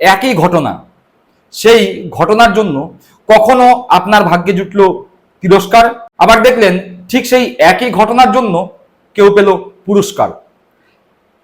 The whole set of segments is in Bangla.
একই ঘটনা। সেই ঘটনার জন্য কখনো আপনার ভাগ্যে জুটল তিরস্কার, আবার দেখলেন ঠিক সেই একই ঘটনার জন্য কেউ পেল পুরস্কার।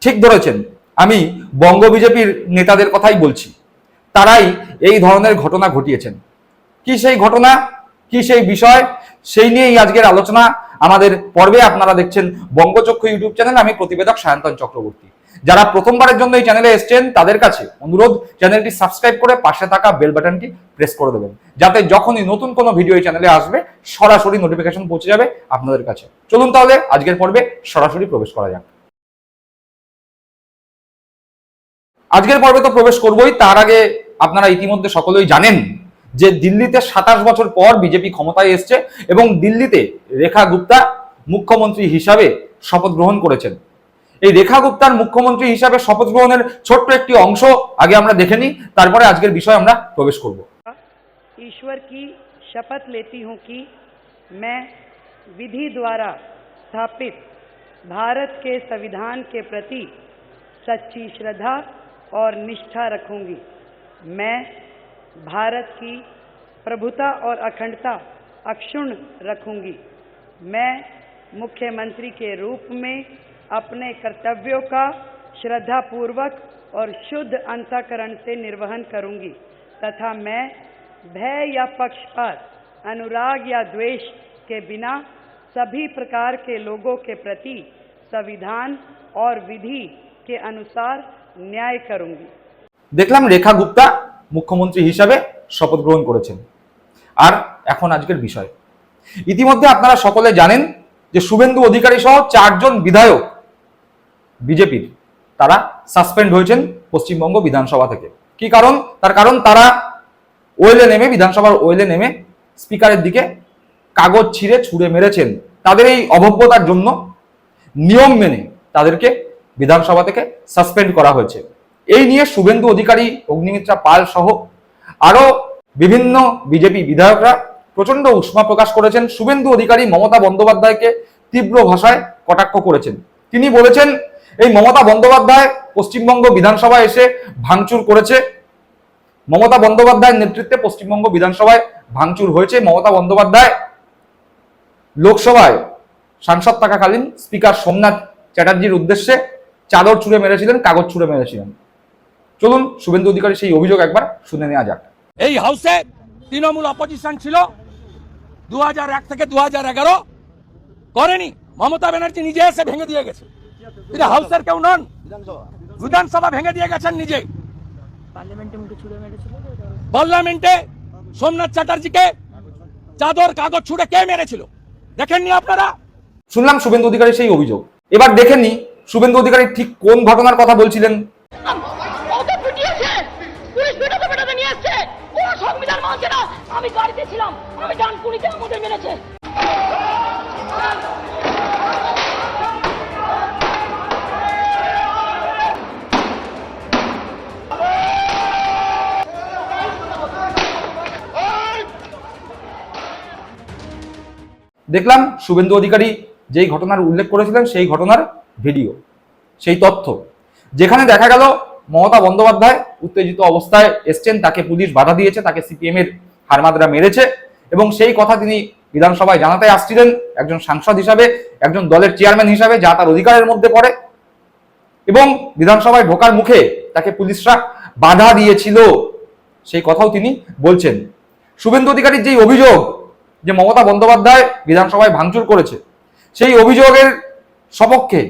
ঠিক ধরেছেন, আমি বঙ্গ বিজেপির নেতাদের কথাই বলছি। তারাই এই ধরনের ঘটনা ঘটিয়েছেন। কি সেই ঘটনা? কি সেই বিষয়? সেই নিয়েই আজকের আলোচনা। আমাদের পর্বে আপনারা দেখছেন বঙ্গচক্ষু ইউটিউব চ্যানেল। আমি প্রতিবেদক সায়ন্তন চক্রবর্তী। যারা প্রথমবারের জন্য এই চ্যানেলে এসছেন, তাদের কাছে অনুরোধ চ্যানেলটি সাবস্ক্রাইব করে পাশে থাকা বেল বাটনটি প্রেস করে দেবেন। যাতে যখনই নতুন কোনো ভিডিও এই চ্যানেলে আসবে, সরাসরি নোটিফিকেশন পৌঁছে যাবে আপনাদের কাছে। চলুন তাহলে আজকের পর্বে সরাসরি প্রবেশ করা যাক। আজকের পর্বে তো প্রবেশ করবই, তার আগে আপনারা ইতিমধ্যে সকলেই জানেন যে দিল্লিতে সাতাশ বছর পর বিজেপি ক্ষমতায় এসছে এবং দিল্লিতে রেখা গুপ্তা মুখ্যমন্ত্রী হিসাবে শপথ গ্রহণ করেছেন। এই রেখা গুপ্তার মুখ্যমন্ত্রী হিসাবে শপথ গ্রহণের ছোট্ট একটি অংশ আগে আমরা দেখে নিই তারপরে আজকের বিষয়ে আমরা প্রবেশ করব ईश्वर की शपथ लेती हूं कि मैं विधि द्वारा स्थापित भारत के संविधान के प्रति सच्ची श्रद्धा और निष्ठा रखूंगी मैं भारत की प्रभुता और अखंडता अक्षुण्ण रखूंगी मैं मुख्यमंत्री के रूप में अपने कर्तव्यों का श्रद्धापूर्वक और शुद्ध अंतकरण से निर्वहन करूंगी तथा मैं भय या पक्षपात अनुराग या द्वेष के बिना सभी प्रकार के लोगों के प्रति संविधान और विधि के अनुसार न्याय करूंगी দেখলাম রেখা গুপ্তা মুখ্যমন্ত্রী হিসাবে শপথ গ্রহণ করেছেন আর এখন আজকের বিষয় ইতিমধ্যে আপনারা সকলে জানেন যে শুভেন্দু অধিকারী সহ চারজন বিধায়ক বিজেপির তারা সাসপেন্ড হয়েছেন পশ্চিমবঙ্গ বিধানসভা থেকে। কি কারণ? তার কারণ তারা ওয়েলে নেমে বিধানসভার ওয়েলে নেমে স্পিকারের দিকে কাগজ ছিঁড়ে ছুঁড়ে মেরেছেন। তাদের এই অভব্যতার জন্য নিয়ম মেনে তাদেরকে বিধানসভা থেকে সাসপেন্ড করা হয়েছে। এই নিয়ে শুভেন্দু অধিকারী, অগ্নিমিত্রা পাল সহ আরও বিভিন্ন বিজেপি বিধায়করা প্রচণ্ড উষ্মা প্রকাশ করেছেন। শুভেন্দু অধিকারী মমতা বন্দ্যোপাধ্যায়কে তীব্র ভাষায় কটাক্ষ করেছেন। তিনি বলেছেন এই মমতা বন্দ্যোপাধ্যায় পশ্চিমবঙ্গ বিধানসভায় এসে ভাঙচুর করেছে। মমতা বন্দ্যোপাধ্যায়ের নেতৃত্বে পশ্চিমবঙ্গ বিধানসভায় ভাঙচুর হয়েছে। মমতা বন্দ্যোপাধ্যায় লোকসভায় সাংসদ থাকাকালীন স্পিকার সোমনাথ চ্যাটার্জির উদ্দেশ্যে চাদর ছুঁড়ে মেরেছিলেন, কাগজ ছুঁড়ে মেরেছিলেন। চলুন শুভেন্দু অধিকারী সেই অভিযোগ একবার শুনে নেওয়া যাক। এই হাউসে তৃণমূল অপোজিশন ছিল দু হাজার এক থেকে দু হাজার এগারো। করেনি। মমতা ব্যানার্জি নিজে এসে ভেঙে দিয়ে গেছে। এটা হাউসের কেউ নন। বিধানসভা ভেঙে দিয়ে গেছেন নিজে। পার্লামেন্টে সোমনাথ চ্যাটার্জিকে চাদর কাগজ ছুড়ে কে মেরেছিল? দেখেননি আপনারা? শুনলাম শুভেন্দু অধিকারী সেই অভিযোগ। এবার দেখেননি শুভেন্দু অধিকারী ঠিক কোন ঘটনার কথা বলছিলেন? আমি গাড়িতে ছিলাম। আমি ডানকুনিতে আমাদের মেরেছে। দেখলাম শুভেন্দু অধিকারী যেই ঘটনার উল্লেখ করেছিলেন, সেই ঘটনার ভিডিও, সেই তথ্য। যেখানে দেখা গেল, মমতা বন্দ্যোপাধ্যায় উত্তেজিত অবস্থায় এসছেন, তাকে পুলিশ বাধা দিয়েছে, তাকে সিপিএম এর হারমাদরা মেরেছে এবং সেই কথা তিনি বিধানসভায় জানাতে আসছিলেন একজন সাংসদ হিসাবে, একজন দলের চেয়ারম্যান হিসাবে, যা তার অধিকারের মধ্যে পড়ে এবং বিধানসভায় ঢোকার মুখে তাকে পুলিশরা বাধা দিয়েছিল, সেই কথাও তিনি বলছেন। শুভেন্দু অধিকারীর যেই অভিযোগ যে মমতা বন্দ্যোপাধ্যায় বিধানসভায় ভাঙচুর করেছে, সেই অভিযোগের সপক্ষে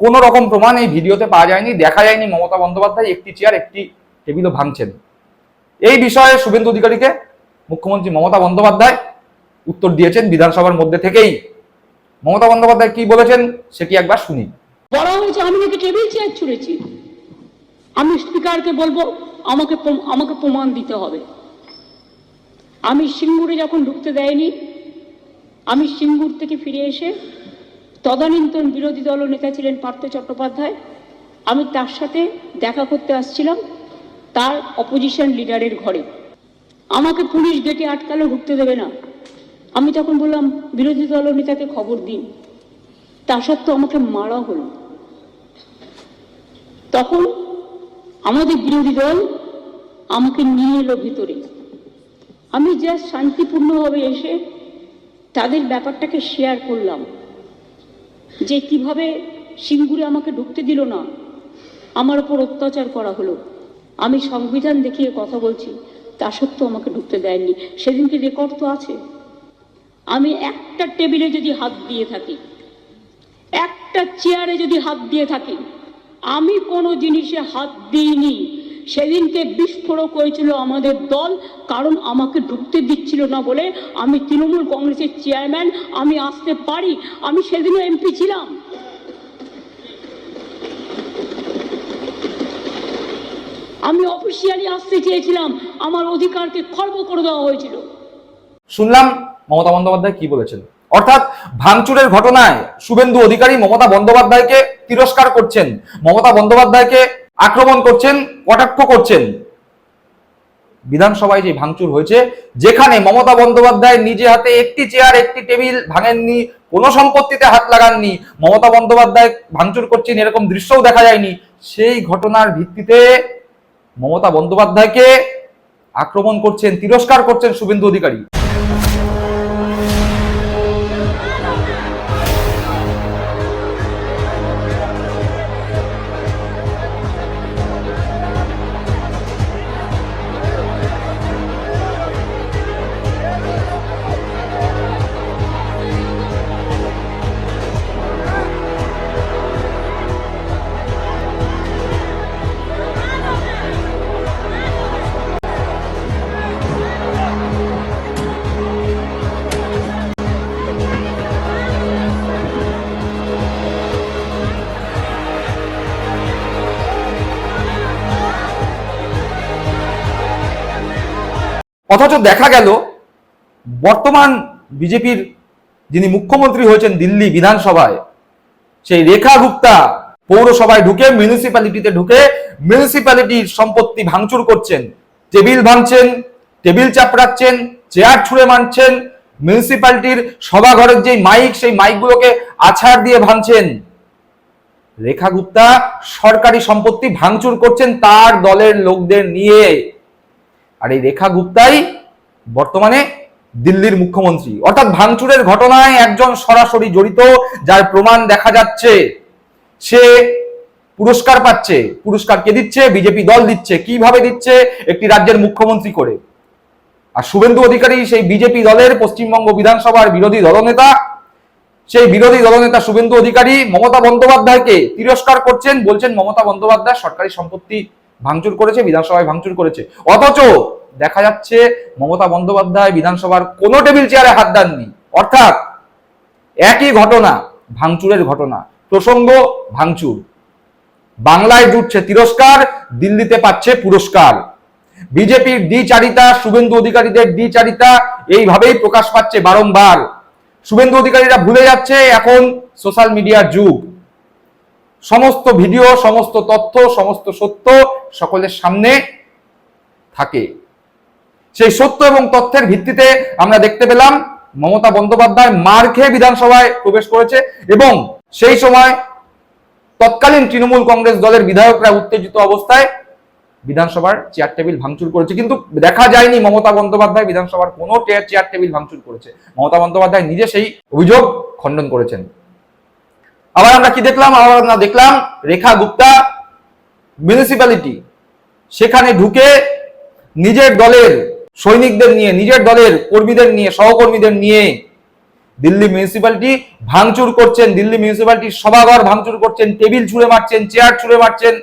কোনো রকম প্রমাণ এই ভিডিওতে পাওয়া যায়নি, দেখা যায়নি মমতা বন্দ্যোপাধ্যায় একটি চেয়ার একটি টেবিলও ভাঙছেন। এই বিষয়ে শুভেন্দু অধিকারীকে মুখ্যমন্ত্রী মমতা বন্দ্যোপাধ্যায় উত্তর দিয়েছেন বিধানসভার মধ্যে থেকেই। মমতা বন্দ্যোপাধ্যায় কি বলেছেন সেটি একবার শুনি। বলা হয়েছে আমি নাকি টেবিল চেয়ার ছুঁড়েছি। আমি স্পিকারকে বলব, আমাকে আমাকে প্রমাণ দিতে হবে। আমি সিঙ্গুরে যখন ঢুকতে দেয়নি, আমি সিঙ্গুর থেকে ফিরে এসে তদানীন্তন বিরোধী দল নেতা ছিলেন পার্থ চট্টোপাধ্যায়। আমি তার সাথে দেখা করতে আসছিলাম তার অপোজিশন লিডারের ঘরে। আমাকে পুলিশ গেটে আটকালো ঢুকতে দেবে না। আমি তখন বললাম, বিরোধী দল নেতাকে খবর দিন। তা সত্ত্বেও আমাকে মারা হলো। তখন আমাদের বিরোধী দল আমাকে নিয়ে এলো ভিতরে। আমি জাস্ট শান্তিপূর্ণভাবে এসে তাদের ব্যাপারটাকে শেয়ার করলাম, যে কীভাবে সিঙ্গুরে আমাকে ঢুকতে দিল না, আমার ওপর অত্যাচার করা হলো। আমি সংবিধান দেখিয়ে কথা বলছি, তা সত্ত্বেও আমাকে ঢুকতে দেয়নি। সেদিনকে রেকর্ড তো আছে। আমি একটা টেবিলে যদি হাত দিয়ে থাকি, একটা চেয়ারে যদি হাত দিয়ে থাকি, আমি কোনো জিনিসে হাত দিইনি। সেদিনকে বিস্ফোরক হয়েছিল আমাদের দল, কারণ আমাকে ঢুকতে দিচ্ছিল না বলে আমি তৃণমূল কংগ্রেসের চেয়ারম্যান, আমি আসতে পারি, আমি সেদিনও এমপি ছিলাম। আমি অফিসিয়ালি আসতে চেয়েছিলাম, আমার অধিকারকে খর্ব করে দেওয়া হয়েছিল। শুনলাম মমতা বন্দ্যোপাধ্যায় কি বলেছেন। অর্থাৎ ভাঙচুরের ঘটনায় শুভেন্দু অধিকারী মমতা বন্দ্যোপাধ্যায়কে তিরস্কার করছেন। মমতা বন্দ্যোপাধ্যায়কে আক্রমণ করছেন, কটাক্ষ করছেন। বিধানসভায় যে ভাঙচুর হয়েছে, যেখানে মমতা বন্দ্যোপাধ্যায় নিজে হাতে একটি চেয়ার একটি টেবিল ভাঙেননি, কোনো সম্পত্তিতে হাত লাগাননি, মমতা বন্দ্যোপাধ্যায় ভাঙচুর করছেন এরকম দৃশ্যও দেখা যায়নি। সেই ঘটনার ভিত্তিতে মমতা বন্দ্যোপাধ্যায়কে আক্রমণ করছেন, তিরস্কার করছেন শুভেন্দু অধিকারী। অথচ দেখা গেল, বর্তমান বিজেপির যিনি মুখ্যমন্ত্রী হয়েছেন দিল্লি বিধানসভায়, সেই রেখা গুপ্তা পৌরসভায় ঢুকে মিউনিসিপ্যালিটিতে ঢুকে মিউনিসিপ্যালিটির সম্পত্তি ভাঙচুর করছেন। টেবিল ভাঙছেন, টেবিল চাপড়াচ্ছেন, চেয়ার ছুঁড়ে মারছেন মিউনিসিপ্যালিটির সভাঘরের যে মাইক, সেই মাইকগুলোকে আছাড় দিয়ে ভাঙছেন। রেখা গুপ্তা সরকারি সম্পত্তি ভাঙচুর করছেন তার দলের লোকদের নিয়ে। আর এই রেখা গুপ্তাই বর্তমানে দিল্লির মুখ্যমন্ত্রী। অর্থাৎ ভাঙচুরের ঘটনায় একজন সরাসরি জড়িত, যার প্রমাণ দেখা যাচ্ছে। সে পুরস্কার পাচ্ছে, পুরস্কার কে দিচ্ছে? বিজেপি দল দিচ্ছে। কীভাবে দিচ্ছে? একটি রাজ্যের মুখ্যমন্ত্রী করে। আর শুভেন্দু অধিকারী সেই বিজেপি দলের পশ্চিমবঙ্গ বিধানসভার বিরোধী দলনেতা। সেই বিরোধী দলনেতা শুভেন্দু অধিকারী মমতা বন্দ্যোপাধ্যায়কে তিরস্কার করছেন, বলছেন মমতা বন্দ্যোপাধ্যায় সরকারি সম্পত্তি ভাঙচুর করেছে, বিধানসভায় ভাঙচুর করেছে। অথচ দেখা যাচ্ছে মমতা বন্দ্যোপাধ্যায় বিধানসভার কোনো টেবিল চেয়ারে হাত দেননি। অর্থাৎ একই ঘটনা, ভাঙচুরের ঘটনা, প্রসঙ্গ, ভাঙচুর। বাংলায় জুটছে তিরস্কার, দিল্লিতে পাচ্ছে পুরস্কার। বিজেপির দ্বিচারিতা শুভেন্দু অধিকারীদের দ্বিচারিতা এইভাবেই প্রকাশ পাচ্ছে বারংবার। শুভেন্দু অধিকারীরা ভুলে যাচ্ছে এখন সোশ্যাল মিডিয়ার যুগ। সমস্ত ভিডিও, সমস্ত তথ্য, সমস্ত সত্য সকলের সামনে থাকে। সেই সত্য এবং তথ্যের ভিত্তিতে আমরা দেখতে পেলাম, মমতা বন্দ্যোপাধ্যায় মার খেয়ে বিধানসভায় প্রবেশ করেছে এবং সেই সময় তৎকালীন তৃণমূল কংগ্রেস দলের বিধায়করা উত্তেজিত অবস্থায় বিধানসভার চেয়ার টেবিল ভাঙচুর করেছে। কিন্তু দেখা যায়নি মমতা বন্দ্যোপাধ্যায় বিধানসভার কোনো চেয়ার টেবিল ভাঙচুর করেছে। মমতা বন্দ্যোপাধ্যায় নিজে সেই অভিযোগ খণ্ডন করেছেন। আবার আমরা কি দেখলাম? আবার আমরা দেখলাম রেখা গুপ্তা মিউনিসিপ্যালিটি সেখানে ঢুকে নিজের দলের সৈনিকদের নিয়ে, নিজের দলের কর্মীদের নিয়ে, সহকর্মীদের নিয়ে দিল্লি মিউনিসিপ্যালিটি ভাঙচুর করছেন। দিল্লি মিউনিসিপ্যালিটির সভাঘর ভাঙচুর করছেন, টেবিল ছুঁড়ে মারছেন চেয়ার ছুঁড়ে মারছেন।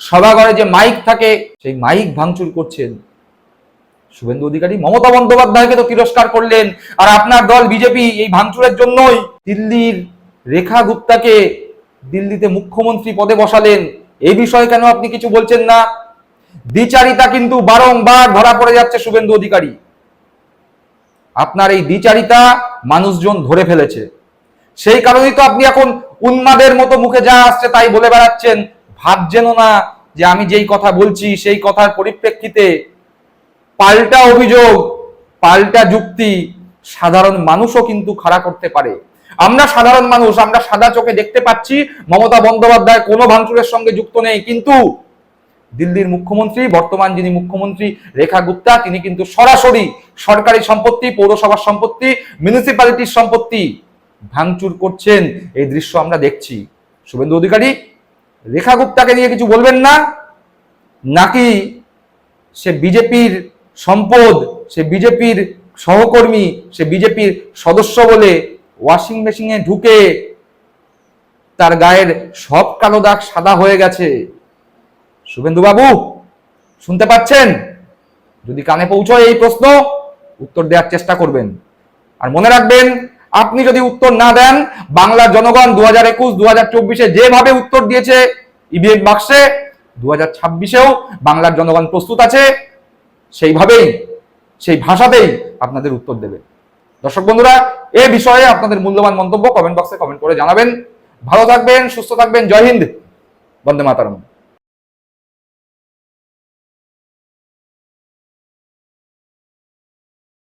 সভাঘরে যে মাইক থাকে, সেই মাইক ভাঙচুর করছেন। শুভেন্দু অধিকারী, মমতা বন্দ্যোপাধ্যায়কে তো তিরস্কার করলেন। আর আপনার দল বিজেপি এই ভাঙচুরের জন্যই দিল্লির রেখা গুপ্তাকে দিল্লিতে মুখ্যমন্ত্রী পদে বসালেন। এই বিষয়ে কেন আপনি কিছু বলছেন না? দ্বিচারিতা কিন্তু বারংবার ধরা পড়ে যাচ্ছে শুভেন্দু অধিকারী। আপনার এই দ্বিচারিতা মানুষজন ধরে ফেলেছে। সেই কারণেই তো আপনি এখন উন্মাদের মতো মুখে যা আসছে তাই বলে বেড়াচ্ছেন। ভাবছেন না যে আমি যেই কথা বলছি, সেই কথার পরিপ্রেক্ষিতে পাল্টা অভিযোগ, পাল্টা যুক্তি সাধারণ মানুষও কিন্তু খাড়া করতে পারে। আমরা সাধারণ মানুষ, আমরা সাদা চোখে দেখতে পাচ্ছি, মমতা বন্দ্যোপাধ্যায় কোনো ভাঙচুরের সঙ্গে যুক্ত নেই, কিন্তু দিল্লির মুখ্যমন্ত্রী, বর্তমান যিনি মুখ্যমন্ত্রী রেখা গুপ্তা, তিনি কিন্তু সরাসরি সরকারি সম্পত্তি, পৌরসভার সম্পত্তি মিউনিসিপ্যালিটির সম্পত্তি ভাঙচুর করছেন। এই দৃশ্য আমরা দেখছি। শুভেন্দু অধিকারী, রেখা গুপ্তাকে নিয়ে কিছু বলবেন না? নাকি সে বিজেপির সম্পদ, সে বিজেপির সহকর্মী, সে বিজেপির সদস্য বলে ওয়াশিং মেশিনে ঢুকে তার গায়ের সব কালো দাগ সাদা হয়ে গেছে। শুভেন্দু বাবু শুনতে পাচ্ছেন? যদি কানে পৌঁছয় এই প্রশ্ন, উত্তর দেওয়ার চেষ্টা করবেন। আর মনে রাখবেন, আপনি যদি উত্তর না দেন বাংলার জনগণ দু হাজার একুশ দু হাজার চব্বিশে যেভাবে উত্তর দিয়েছে ইভিএম বাক্সে দু হাজার ছাব্বিশেও বাংলার জনগণ প্রস্তুত আছে, সেইভাবেই, সেই ভাষাতেই আপনাদের উত্তর দেবে। দর্শক বন্ধুরা, এ বিষয়ে আপনাদের মূল্যবান মন্তব্য কমেন্ট বক্সে কমেন্ট করে জানাবেন। ভালো থাকবেন, সুস্থ থাকবেন, জয় হিন্দ, বন্দে মাতারম।